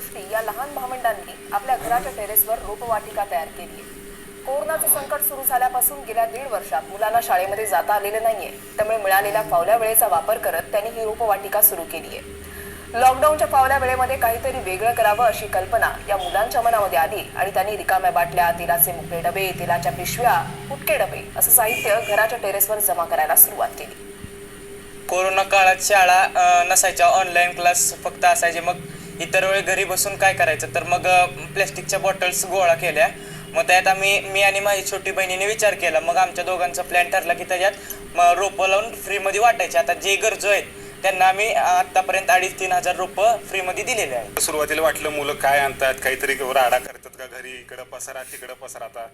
सृष्टी या लहान भावंडांनी आपल्या घराच्या टेरेसवर रोपवाटिका तयार केली. आहे कोरोनाचं संकट सुरू झाल्यापासून गेल्या दीड वर्षात मुलांना शाळेमध्ये जाता आलेलं नाहीये. त्यामुळे मिळालेल्या फावल्या वेळेचा वापर करत त्यांनी ही रोपवाटिका सुरू केली आहे लॉकडाऊनच्या फावल्या वेळेमध्ये काहीतरी वेगळं करावं अशी कल्पना या मुलांच्या मनामध्ये आली आणि त्यांनी रिकाम्या बाटल्या तेलाचे मुकडे डबे तेलाच्या पिशव्या फुटके डबे असं साहित्य घराच्या टेरेसवर जमा करायला सुरुवात केली. कोरोना काळात शाळा नसायच्या ऑनलाईन क्लास फक्त असायचे. मग इतर वेळ घरी बसून काय करायचं? तर मग प्लॅस्टिकच्या बॉटल्स गोळा केल्या. मग त्यात आम्ही मी आणि माझी छोटी बहिणीने विचार केला. मग आमच्या दोघांचा प्लॅन ठरला की त्याच्यात रोपं लावून फ्रीमध्ये वाटायचे. आता जे गरजू आहेत त्यांना आम्ही आतापर्यंत अडीच तीन हजार रोपं फ्रीमध्ये दिलेले आहेत. सुरुवातीला वाटलं मुलं काय आणतात काहीतरी राडा करतात का घरी? इकडं पसरा तिकडं पसरा आता.